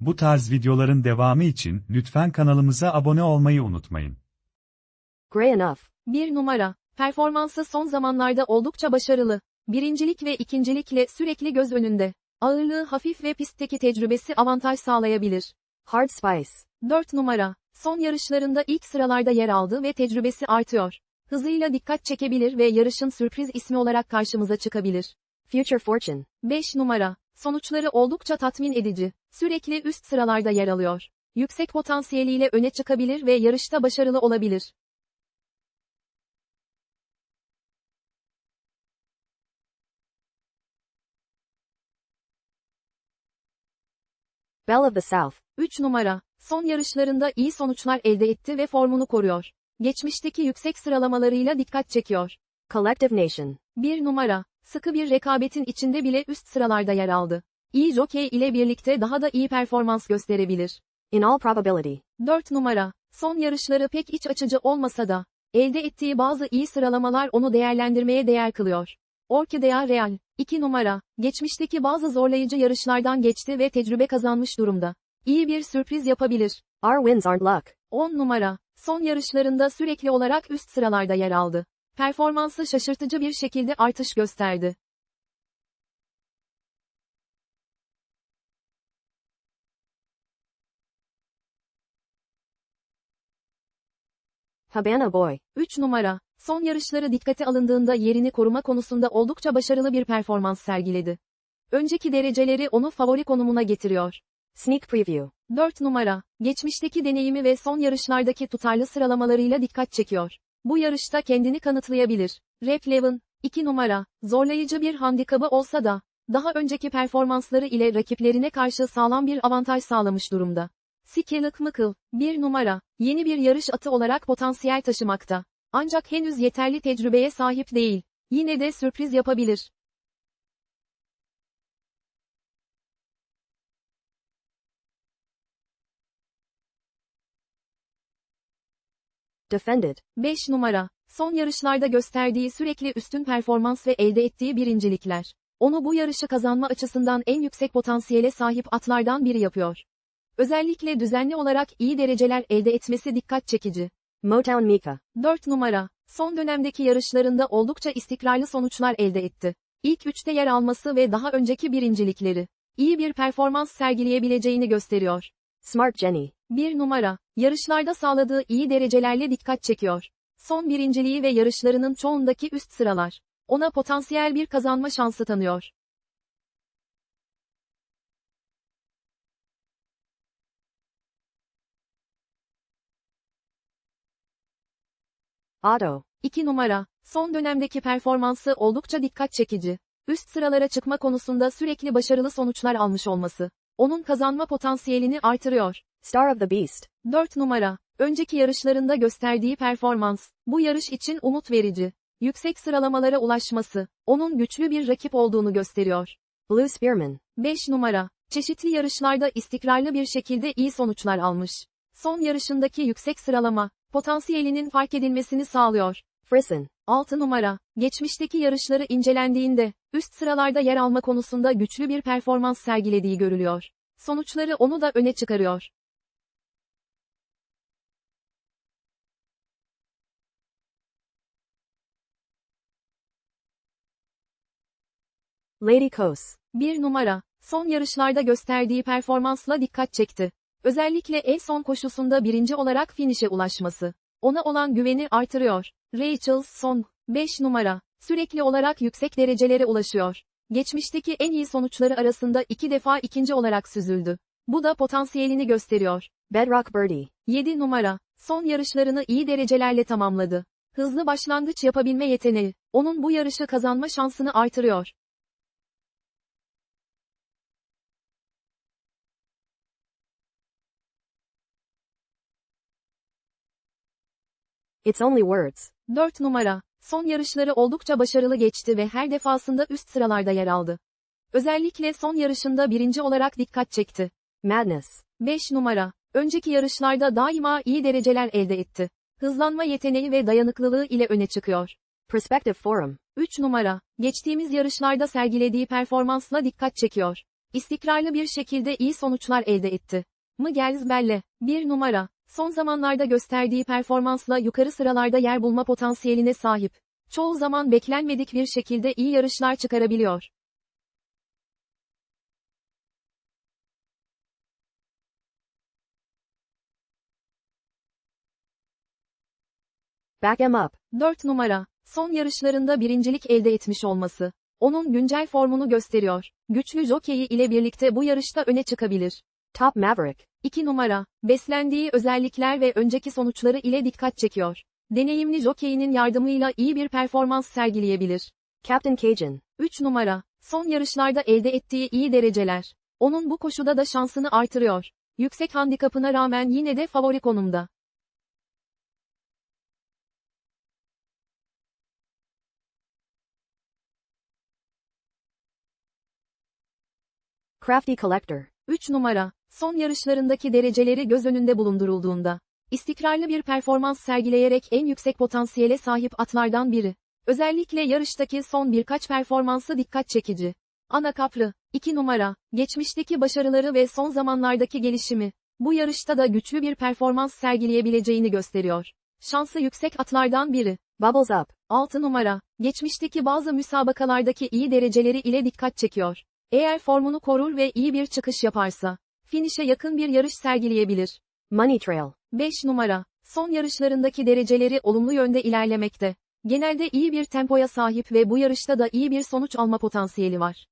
Bu tarz videoların devamı için lütfen kanalımıza abone olmayı unutmayın. Gray enough. 1 numara. Performansı son zamanlarda oldukça başarılı. Birincilik ve ikincilikle sürekli göz önünde. Ağırlığı hafif ve pistteki tecrübesi avantaj sağlayabilir. Hard spice. 4 numara. Son yarışlarında ilk sıralarda yer aldı ve tecrübesi artıyor. Hızıyla dikkat çekebilir ve yarışın sürpriz ismi olarak karşımıza çıkabilir. Future fortune. 5 numara. Sonuçları oldukça tatmin edici. Sürekli üst sıralarda yer alıyor. Yüksek potansiyeliyle öne çıkabilir ve yarışta başarılı olabilir. Belle of the South. 3 numara. Son yarışlarında iyi sonuçlar elde etti ve formunu koruyor. Geçmişteki yüksek sıralamalarıyla dikkat çekiyor. Collective Nation. 1 numara. Sıkı bir rekabetin içinde bile üst sıralarda yer aldı. İyi jockey ile birlikte daha da iyi performans gösterebilir. In all probability. 4 numara. Son yarışları pek iç açıcı olmasa da, elde ettiği bazı iyi sıralamalar onu değerlendirmeye değer kılıyor. Orkidea Real, 2 numara, geçmişteki bazı zorlayıcı yarışlardan geçti ve tecrübe kazanmış durumda. İyi bir sürpriz yapabilir. Our wins aren't luck. 10 numara, son yarışlarında sürekli olarak üst sıralarda yer aldı. Performansı şaşırtıcı bir şekilde artış gösterdi. Havana Boy. 3 numara, son yarışları dikkate alındığında yerini koruma konusunda oldukça başarılı bir performans sergiledi. Önceki dereceleri onu favori konumuna getiriyor. Sneak preview. 4 numara, geçmişteki deneyimi ve son yarışlardaki tutarlı sıralamalarıyla dikkat çekiyor. Bu yarışta kendini kanıtlayabilir. Rep Levin, 2 numara, zorlayıcı bir handikabı olsa da, daha önceki performansları ile rakiplerine karşı sağlam bir avantaj sağlamış durumda. Sikillik Mıkıl, 1 numara, yeni bir yarış atı olarak potansiyel taşımakta. Ancak henüz yeterli tecrübeye sahip değil. Yine de sürpriz yapabilir. Defended. 5 numara, son yarışlarda gösterdiği sürekli üstün performans ve elde ettiği birincilikler. Onu bu yarışı kazanma açısından en yüksek potansiyele sahip atlardan biri yapıyor. Özellikle düzenli olarak iyi dereceler elde etmesi dikkat çekici. Motown Mika. 4 numara, son dönemdeki yarışlarında oldukça istikrarlı sonuçlar elde etti. İlk üçte yer alması ve daha önceki birincilikleri, iyi bir performans sergileyebileceğini gösteriyor. Smart Jenny. 1 numara, yarışlarda sağladığı iyi derecelerle dikkat çekiyor. Son birinciliği ve yarışlarının çoğundaki üst sıralar. Ona potansiyel bir kazanma şansı tanıyor. Otto. 2 numara, son dönemdeki performansı oldukça dikkat çekici. Üst sıralara çıkma konusunda sürekli başarılı sonuçlar almış olması, onun kazanma potansiyelini artırıyor. Star of the Beast. 4 numara, önceki yarışlarında gösterdiği performans, bu yarış için umut verici. Yüksek sıralamalara ulaşması, onun güçlü bir rakip olduğunu gösteriyor. Blue Spearman. 5 numara, çeşitli yarışlarda istikrarlı bir şekilde iyi sonuçlar almış. Son yarışındaki yüksek sıralama, potansiyelinin fark edilmesini sağlıyor. Frisson. 6 numara, geçmişteki yarışları incelendiğinde, üst sıralarda yer alma konusunda güçlü bir performans sergilediği görülüyor. Sonuçları onu da öne çıkarıyor. Lady Kos. 1 numara, son yarışlarda gösterdiği performansla dikkat çekti. Özellikle en son koşusunda birinci olarak finişe ulaşması. Ona olan güveni artırıyor. Rachel Song, 5 numara, sürekli olarak yüksek derecelere ulaşıyor. Geçmişteki en iyi sonuçları arasında iki defa ikinci olarak süzüldü. Bu da potansiyelini gösteriyor. Bedrock Birdie. 7 numara, son yarışlarını iyi derecelerle tamamladı. Hızlı başlangıç yapabilme yeteneği, onun bu yarışı kazanma şansını artırıyor. It's only words. 4 numara, son yarışları oldukça başarılı geçti ve her defasında üst sıralarda yer aldı. Özellikle son yarışında birinci olarak dikkat çekti. Madness. 5 numara, önceki yarışlarda daima iyi dereceler elde etti. Hızlanma yeteneği ve dayanıklılığı ile öne çıkıyor. Perspective Forum. 3 numara, geçtiğimiz yarışlarda sergilediği performansla dikkat çekiyor. İstikrarlı bir şekilde iyi sonuçlar elde etti. Miguel Belle, 1 numara, son zamanlarda gösterdiği performansla yukarı sıralarda yer bulma potansiyeline sahip. Çoğu zaman beklenmedik bir şekilde iyi yarışlar çıkarabiliyor. Back em up. 4 numara, son yarışlarında birincilik elde etmiş olması. Onun güncel formunu gösteriyor. Güçlü jokeyi ile birlikte bu yarışta öne çıkabilir. Top Maverick. 2 numara, beslendiği özellikler ve önceki sonuçları ile dikkat çekiyor. Deneyimli jokeyinin yardımıyla iyi bir performans sergileyebilir. Captain Cajun. 3 numara, son yarışlarda elde ettiği iyi dereceler. Onun bu koşuda da şansını artırıyor. Yüksek handikapına rağmen yine de favori konumda. Crafty Collector. 3 numara, son yarışlarındaki dereceleri göz önünde bulundurulduğunda, istikrarlı bir performans sergileyerek en yüksek potansiyele sahip atlardan biri. Özellikle yarıştaki son birkaç performansı dikkat çekici. Ana Kaplı, 2 numara, geçmişteki başarıları ve son zamanlardaki gelişimi, bu yarışta da güçlü bir performans sergileyebileceğini gösteriyor. Şansı yüksek atlardan biri. Bubbles up. 6 numara, geçmişteki bazı müsabakalardaki iyi dereceleri ile dikkat çekiyor. Eğer formunu korur ve iyi bir çıkış yaparsa, finişe yakın bir yarış sergileyebilir. Money Trail. 5 numara, son yarışlarındaki dereceleri olumlu yönde ilerlemekte. Genelde iyi bir tempoya sahip ve bu yarışta da iyi bir sonuç alma potansiyeli var.